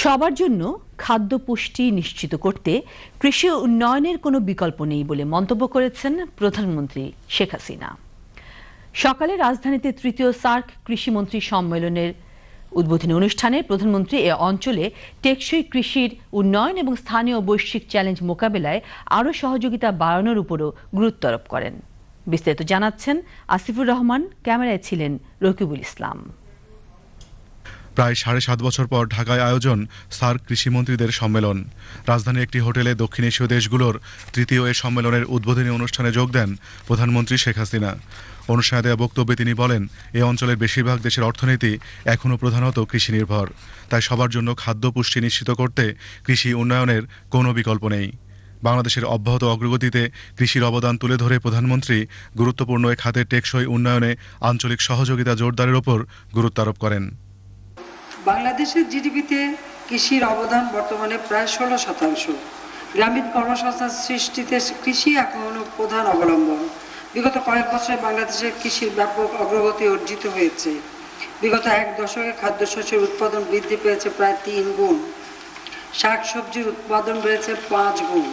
সবার জন্য খাদ্য পুষ্টি নিশ্চিত করতে কৃষি উন্নয়নের কোনো বিকল্প নেই বলে মন্তব্য করেছেন প্রধানমন্ত্রী শেখ হাসিনা। সকালে রাজধানীতে তৃতীয় সার্ক কৃষিমন্ত্রী সম্মেলনের উদ্বোধনী অনুষ্ঠানে প্রধানমন্ত্রী এ অঞ্চলে টেকসই কৃষির উন্নয়ন এবং স্থানীয় বৈশ্বিক চ্যালেঞ্জ মোকাবেলায় আরও সহযোগিতা বাড়ানোর উপরও গুরুত্ব আরোপ করেন। বিস্তারিত জানাচ্ছেন আসিফুর রহমান, ক্যামেরায় ছিলেন রকিবুল ইসলাম। প্রায় সাড়ে সাত বছর পর ঢাকায় আয়োজন সার্ক কৃষিমন্ত্রীদের সম্মেলন। রাজধানীর একটি হোটেলে দক্ষিণ এশীয় দেশগুলোর তৃতীয় এ সম্মেলনের উদ্বোধনী অনুষ্ঠানে যোগ দেন প্রধানমন্ত্রী শেখ হাসিনা। অনুষ্ঠানে দেওয়া বক্তব্যে তিনি বলেন, এ অঞ্চলের বেশিরভাগ দেশের অর্থনীতি এখনও প্রধানত কৃষি নির্ভর তাই সবার জন্য খাদ্য পুষ্টি নিশ্চিত করতে কৃষি উন্নয়নের কোনো বিকল্প নেই। বাংলাদেশের অব্যাহত অগ্রগতিতে কৃষির অবদান তুলে ধরে প্রধানমন্ত্রী গুরুত্বপূর্ণ এ খাতের টেকসই উন্নয়নে আঞ্চলিক সহযোগিতা জোরদারের ওপর গুরুত্ব আরোপ করেন। বাংলাদেশের জিডিপিতে কৃষির অবদান বর্তমানে প্রায় ষোলো শতাংশ। গ্রামীণ কর্মসংস্থান সৃষ্টিতে কৃষি এখন প্রধান অবলম্বন। বিগত কয়েক বছরে বাংলাদেশের কৃষির ব্যাপক অগ্রগতি অর্জিত হয়েছে। বিগত এক দশকে খাদ্যশস্যের উৎপাদন বৃদ্ধি পেয়েছে প্রায় তিন গুণ। শাক সবজির উৎপাদন বেড়েছে পাঁচ গুণ।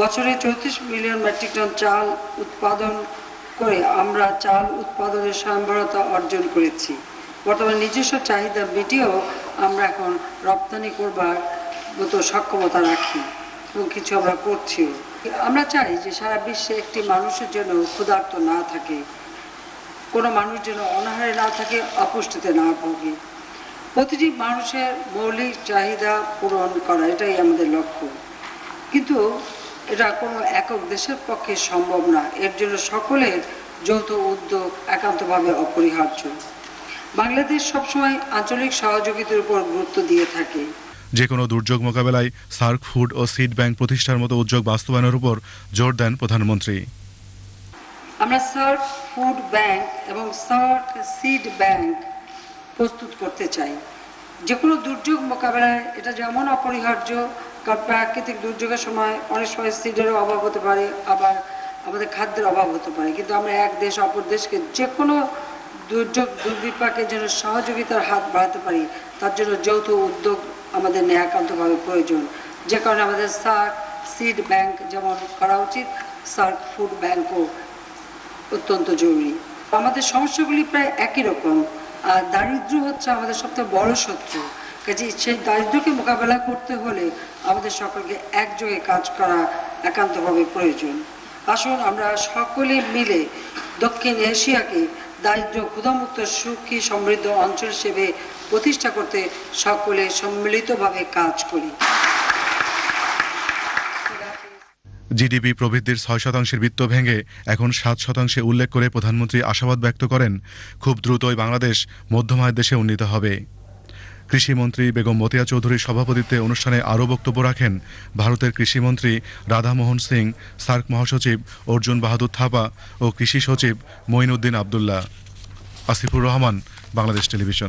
বছরে চৌত্রিশ মিলিয়ন মেট্রিক টন চাল উৎপাদন করে আমরা চাল উৎপাদনের স্বয়ংবরতা অর্জন করেছি। বর্তমানে নিজস্ব চাহিদা মিটিয়েও আমরা এখন রপ্তানি করবার মতো সক্ষমতা রাখি এবং কিছু আমরা করছিও আমরা চাই যে সারা বিশ্বে একটি মানুষের জন্য ক্ষুধার্ত না থাকে, কোনো মানুষ যেন অনাহারে না থাকে, অপুষ্টিতে না ভোগে। প্রতিটি মানুষের মৌলিক চাহিদা পূরণ করা, এটাই আমাদের লক্ষ্য। কিন্তু এটা কোনো একক দেশের পক্ষে সম্ভব না, এর জন্য সকলের যৌথ উদ্যোগ একান্তভাবে অপরিহার্য। বাংলাদেশ সবসময় আঞ্চলিক সহযোগিতার উপর গুরুত্ব দিয়ে থাকে। যে কোনো দুর্যোগ মোকাবেলায় সার্ক ফুড ও সিড ব্যাংক প্রতিষ্ঠার মতো উদ্যোগ বাস্তবায়নের উপর জোর দেন প্রধানমন্ত্রী। আমরা সার্ক ফুড ব্যাংক এবং সার্ক সিড ব্যাংক প্রস্তুত করতে চাই। যে কোনো দুর্যোগ মোকাবেলায় এটা যেমন অপরিহার্য কারণ প্রাকৃতিক দুর্যোগের সময় অনেক সময় সিডেরও অভাব হতে পারে আবার আমাদের খাদ্যের অভাব হতে পারে। কিন্তু আমরা এক দেশ অপর দেশকে যে কোনো দুর্যোগ দুর্বিপাকের জন্য সহযোগিতার হাত বাড়াতে পারি, তার জন্য যৌথ উদ্যোগ আমাদের নেওয়া একান্তভাবে প্রয়োজন। যে কারণে আমাদের সার্ক সিড ব্যাংক যেমন করা উচিত, সার্ক ফুড ব্যাংকও অত্যন্ত জরুরি। আমাদের সমস্যাগুলি প্রায় একই রকম। আর দারিদ্র হচ্ছে আমাদের সবথেকে বড় শত্রু। কাজে সেই দারিদ্রকে মোকাবেলা করতে হলে আমাদের সকলকে একযোগে কাজ করা একান্তভাবে প্রয়োজন। আসুন আমরা সকলে মিলে দক্ষিণ এশিয়াকে দারিদ্র ক্ষুধামুক্ত সুখী সমৃদ্ধ অঞ্চল হিসেবে প্রতিষ্ঠা করতে সকলে সম্মিলিতভাবে কাজ করি। জিডিপি প্রবৃদ্ধির ছয় শতাংশের বৃত্ত ভেঙে এখন সাত শতাংশে উল্লেখ করে প্রধানমন্ত্রী আশাবাদ ব্যক্ত করেন, খুব দ্রুতই বাংলাদেশ মধ্যমায়ের দেশে উন্নীত হবে। কৃষিমন্ত্রী বেগম মতিয়া চৌধুরীর সভাপতিত্বে অনুষ্ঠানে আরও বক্তব্য রাখেন ভারতের কৃষিমন্ত্রী রাধামোহন সিং, সার্ক মহাসচিব অর্জুন বাহাদুর থাপা ও কৃষি সচিব মঈনুদ্দিন আবদুল্লাহ। আসিফুর রহমান, বাংলাদেশ টেলিভিশন।